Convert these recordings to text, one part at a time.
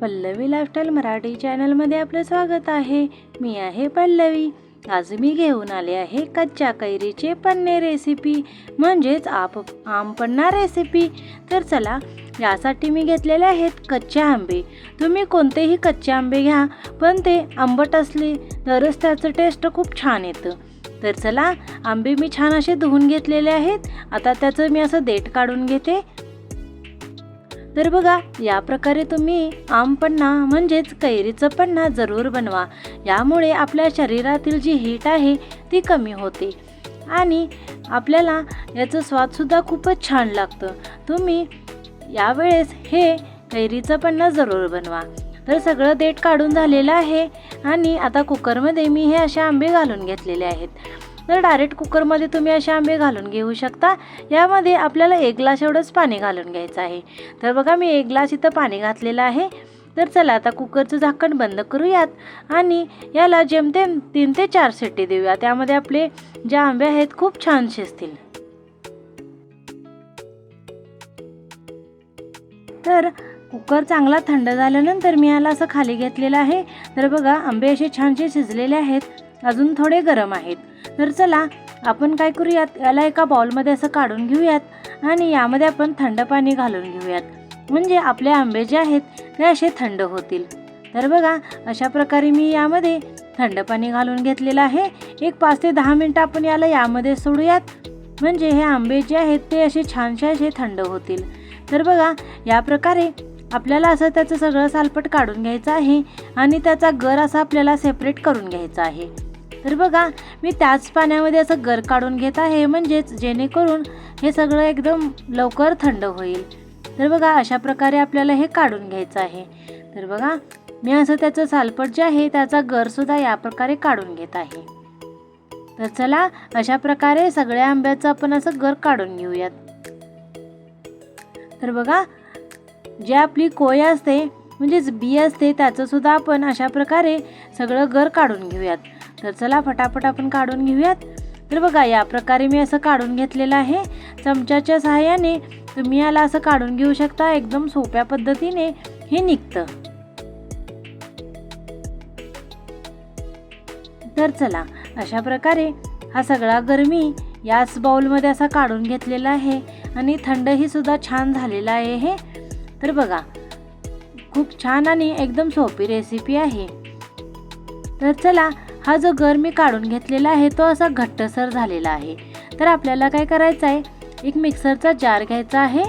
Pallavi lifestyle Marathi चॅनलमध्ये आपलं स्वागत आहे. मी आहे पल्लवी. आज मी घेऊन आले आहे कच्च्या कैरीचे पन्ने रेसिपी म्हणजेच आप आमपन्ना रेसिपी तर चला यासाठी मी घेतलेले आहेत कच्चे आंबे. तुम्ही कोणतेही कच्चे आंबे घ्या पण ते आंबट असले तरच त्याचं टेस्ट खूप छान येतं. तर चला आंबे मी छान असे धुवून घेतलेले आहेत. आता त्याचं मी असं देठ काढून घेते. तर बघा या प्रकारे तुम्ही आमपन्ना म्हणजेच कैरीचं पन्ना जरूर बनवा. यामुळे आपल्या शरीरातील जी हीट आहे ती कमी होते. आणि आपल्याला याचं स्वादसुद्धा खूपच छान लागतं. तुम्ही यावेळेस हे कैरीचं पन्ना जरूर बनवा. तर सगळं देठ काढून झालेलं आहे आणि आता कुकरमध्ये मी हे असे आंबे घालून घेतलेले आहेत. तर डायरेक्ट कुकरमध्ये तुम्ही असे आंबे घालून घेऊ शकता. यामध्ये आपल्याला एक ग्लास एवढंच पाणी घालून घ्यायचं आहे. तर बघा मी एक ग्लास इथं पाणी घातलेलं आहे. तर चला आता कुकरचं झाकण बंद करूयात आणि याला जेमतेम तीन ते चार शिट्टी देऊया. त्यामध्ये आपले जे आंबे आहेत खूप छान शिजतील. तर कुकर चांगला थंड झाल्यानंतर मी याला असं खाली घेतलेलं आहे. तर बघा आंबे असे छानसे शिजलेले आहेत. अजून थोडे गरम आहेत. तर चला आपण काय करूयात? याला एका बाउलमध्ये असं काढून घेऊयात आणि यामध्ये आपण थंड पाणी घालून घेऊयात. म्हणजे आपले आंबे जे आहेत ते असे थंड होतील. तर बघा अशा प्रकारे मी यामध्ये थंड पाणी घालून घेतलेलं आहे. एक पाच ते दहा मिनटं आपण याला यामध्ये सोडूयात. म्हणजे हे आंबे जे आहेत ते असे छानसे असे थंड होतील. तर बघा या प्रकारे आपल्याला असं त्याचं सगळं सालपट काढून घ्यायचं आहे आणि त्याचा गर असा आपल्याला सेपरेट करून घ्यायचा आहे. तर बघा मी त्याच पाण्यामध्ये असं गर काढून घेत आहे म्हणजेच जेणेकरून हे सगळं एकदम लवकर थंड होईल. तर बघा अशा प्रकारे आपल्याला हे काढून घ्यायचं आहे. तर बघा मी असं त्याचं सालपट जे आहे त्याचा गरसुद्धा या प्रकारे काढून घेत आहे. तर चला अशा प्रकारे सगळ्या आंब्याचं आपण असं गर काढून घेऊयात. तर बघा जे आपली कोय असते म्हणजेच बी असते त्याचं सुद्धा आपण अशा प्रकारे सगळं गर काढून घेऊयात. तर चला फटाफट आपण काढून घेऊयात. तर बघा या प्रकारे मी असं काढून घेतलेलं आहे. चमच्याच्या सहाय्याने तुम्ही याला असं काढून घेऊ शकता. एकदम सोप्या पद्धतीने हे निघतं. तर चला अशा प्रकारे हा सगळा गरमी याच बाउलमध्ये असा काढून घेतलेला आहे आणि थंडही सुद्धा छान झालेला आहे हे. तर बघा खूप छान आणि एकदम सोपी रेसिपी आहे. तर चला हा जो गर मी काढून घेतलेला आहे तो असा घट्टसर झालेला आहे. तर आपल्याला काय करायचं आहे? एक मिक्सरचा जार घ्यायचा आहे.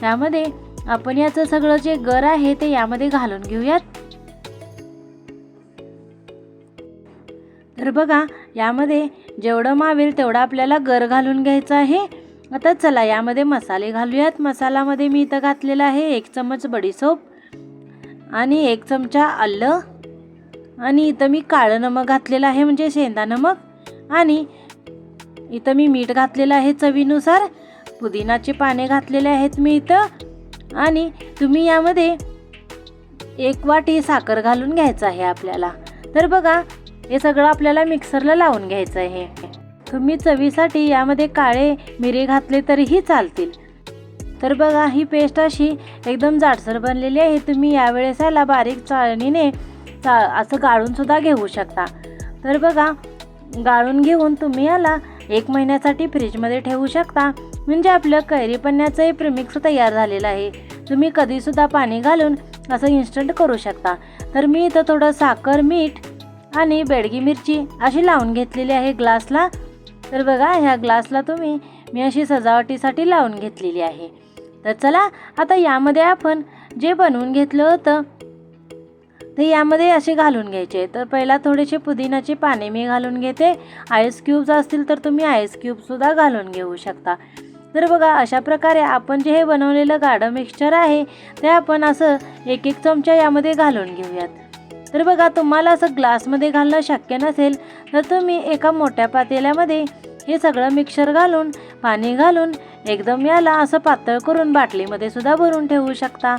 त्यामध्ये आपण याचं सगळं जे गर आहे ते यामध्ये घालून घेऊयात. तर बघा यामध्ये जेवढं मावेल तेवढं आपल्याला गर घालून घ्यायचं आहे. आता चला यामध्ये मसाले घालूयात. मसालामध्ये मी इथं घातलेला आहे एक चमच बडीसोप आणि एक चमचा आलं. आणि इथं मी काळं नमक घातलेलं आहे म्हणजे शेंदा नमक. आणि इथं मी मीठ घातलेलं आहे चवीनुसार. पुदिनाचे पाने घातलेले आहेत मी इथं. आणि तुम्ही यामध्ये एक वाटी साखर घालून घ्यायचं आहे आपल्याला. तर बघा हे सगळं आपल्याला मिक्सरला लावून घ्यायचं आहे. तुम्ही चवीसाठी यामध्ये काळे मिरे घातले तरीही चालतील. तर बघा ही पेस्ट अशी एकदम जाडसर बनलेली आहे. तुम्ही यावेळेस याला बारीक चाळणीने चा असं गाळूनसुद्धा घेऊ शकता. तर बघा गाळून घेऊन तुम्ही याला एक महिन्यासाठी फ्रीजमध्ये ठेवू शकता. म्हणजे आपलं कैरी पन्न्याचंही प्रिमिक्स तयार झालेलं आहे. तुम्ही कधीसुद्धा पाणी घालून असं इन्स्टंट करू शकता. तर मी इथं थोडं साखर मीठ आणि बेडगी मिरची अशी लावून घेतलेली आहे ग्लासला. तर बघा ह्या ग्लासला तुम्ही मी अशी सजावटीसाठी लावून घेतलेली आहे. तर चला आता यामध्ये आपण जे बनवून घेतलं होतं ते यामध्ये असे घालून घ्यायचे. तर पहिला थोडेसे पुदिनाचे पाने मी घालून घेते. आईस क्यूब्स असतील तर तुम्ही आईस क्यूबसुद्धा घालून घेऊ शकता. तर बघा अशा प्रकारे आपण जे हे बनवलेलं गाढं मिक्सचर आहे ते आपण असं एक एक चमचा यामध्ये घालून घेऊयात. तर बघा तुम्हाला असं ग्लासमध्ये घालणं शक्य नसेल तर तुम्ही एका मोठ्या पातेल्यामध्ये हे सगळं मिक्सर घालून पाणी घालून एकदम याला असं पातळ करून बाटलीमध्ये सुद्धा भरून ठेवू शकता.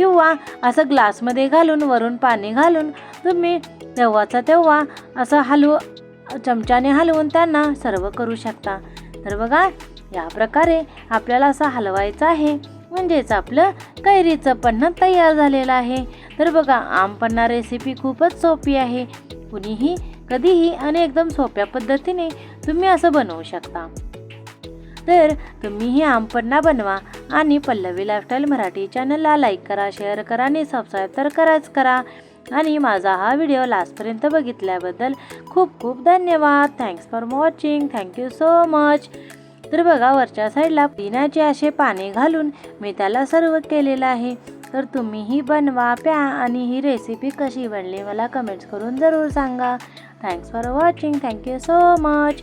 किंवा असं ग्लासमध्ये घालून वरून पाणी घालून तुम्ही तेव्हाचा तेव्हा असं हलवू चमच्याने हलवून त्यांना सर्व करू शकता. तर बघा या प्रकारे आपल्याला असं हलवायचं आहे. म्हणजेच आपलं कैरीचं पन्ह तयार झालेलं आहे. तर बघा आमपन्ना रेसिपी खूपच सोपी आहे. कुणीही कधीही आणि एकदम सोप्या पद्धतीने तुम्ही असं बनवू शकता. तर तुम्हीही आमपन्ना बनवा आणि पल्लवी लाईफस्टाईल मराठी चॅनलला लाईक करा शेअर करा आणि सबस्क्राईब तर कराच करा. आणि माझा हा व्हिडिओ लास्टपर्यंत बघितल्याबद्दल खूप खूप धन्यवाद. Thanks for watching thank you so much तर बघा वरच्या साईडला पिण्याचे असे पाणी घालून मी त्याला सर्व केलेलं आहे. तर तुम्हीही बनवा प्या आणि ही रेसिपी कशी बनली मला कमेंट्स करून जरूर सांगा. Thanks for watching thank you so much